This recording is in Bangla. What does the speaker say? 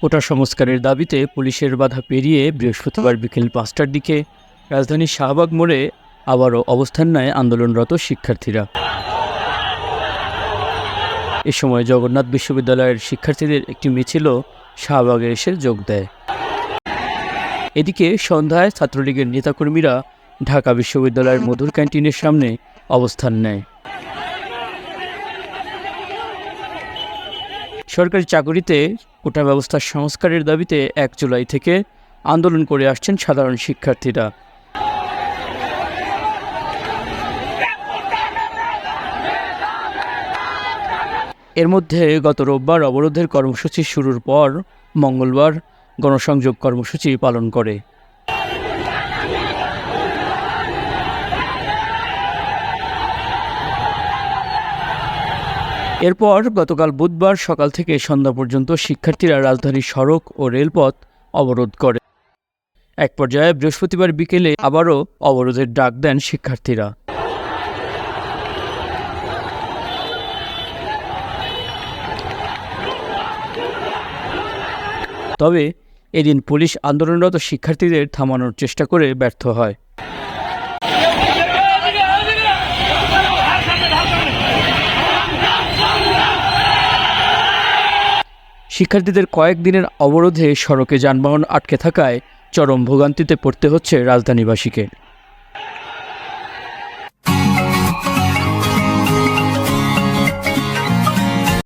কোটা সংস্কারের দাবিতে পুলিশের বাধা পেরিয়ে বৃহস্পতিবার বিকেল পাঁচটার দিকে রাজধানীর শাহবাগ মোড়ে আবারও অবস্থান নেয় আন্দোলনরত শিক্ষার্থীরা। এ সময় জগন্নাথ বিশ্ববিদ্যালয়ের শিক্ষার্থীদের একটি মিছিলও শাহবাগে এসে যোগ দেয়। এদিকে সন্ধ্যায় ছাত্রলীগের নেতাকর্মীরা ঢাকা বিশ্ববিদ্যালয়ের মধুর ক্যান্টিনের সামনে অবস্থান নেয়। সরকারি চাকরিতে কোটা ব্যবস্থার সংস্কারের দাবিতে এক জুলাই থেকে আন্দোলন করে আসছেন সাধারণ শিক্ষার্থীরা। এর মধ্যে গত রোববার অবরোধের কর্মসূচি শুরুর পর মঙ্গলবার গণসংযোগ কর্মসূচি পালন করে। এরপর গতকাল বুধবার সকাল থেকে সন্ধ্যা পর্যন্ত শিক্ষার্থীরা রাজধানীর সড়ক ও রেলপথ অবরোধ করে। এক পর্যায়ে বৃহস্পতিবার বিকেলে আবারও অবরোধের ডাক দেন শিক্ষার্থীরা। তবে এদিন পুলিশ আন্দোলনরত শিক্ষার্থীদের থামানোর চেষ্টা করে ব্যর্থ হয়। শিক্ষার্থীদের কয়েকদিনের অবরোধে সড়কে যানবাহন আটকে থাকায় চরম ভোগান্তিতে পড়তে হচ্ছে রাজধানীবাসীকে।